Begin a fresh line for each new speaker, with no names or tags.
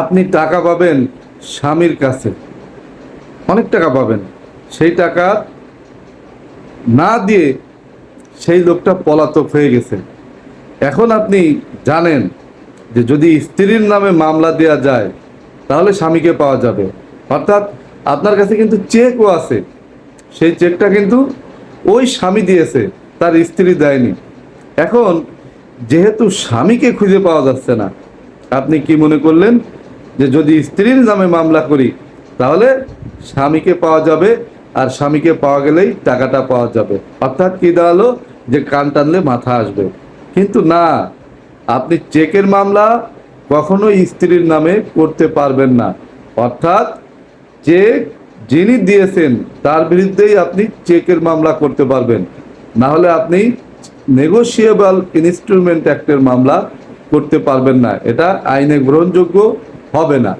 আপনি টাকা পাবেন স্বামীর কাছে। অনেক টাকা পাবেন। সেই টাকা না দিয়ে সেই লোকটা পলাতক হয়ে গেছে। এখন আপনি জানেন যে যদি স্ত্রীর নামে মামলা দেওয়া যায়, তাহলে স্বামীকে পাওয়া যাবে। অর্থাৎ আপনার কাছে কিন্তু চেকও আছে। সেই চেকটা কিন্তু ওই স্বামী দিয়েছে, তার স্ত্রী দেয়নি। এখন যেহেতু স্বামীকে খুঁজে পাওয়া যাচ্ছে না, আপনি কি মনে করলেন যে যদি স্ত্রীর নামে মামলা করি, তাহলে স্বামীকে পাওয়া যাবে আর স্বামীকে পাওয়া গেলেই টাকাটা পাওয়া যাবে। অর্থাৎ কি দাঁড়াল? যে কান টানলে মাথা আসবে। কিন্তু না, আপনি চেকের মামলা কখনোই স্ত্রীর নামে করতে পারবেন না। অর্থাৎ চেক যিনি দিয়েছেন, তার বিরুদ্ধেই আপনি চেকের মামলা করতে পারবেন। না হলে আপনি নেগোসিয়েবল ইনস্ট্রুমেন্ট অ্যাক্টের মামলা করতে পারবেন না। এটা আইনে গ্রহণযোগ্য হবে না।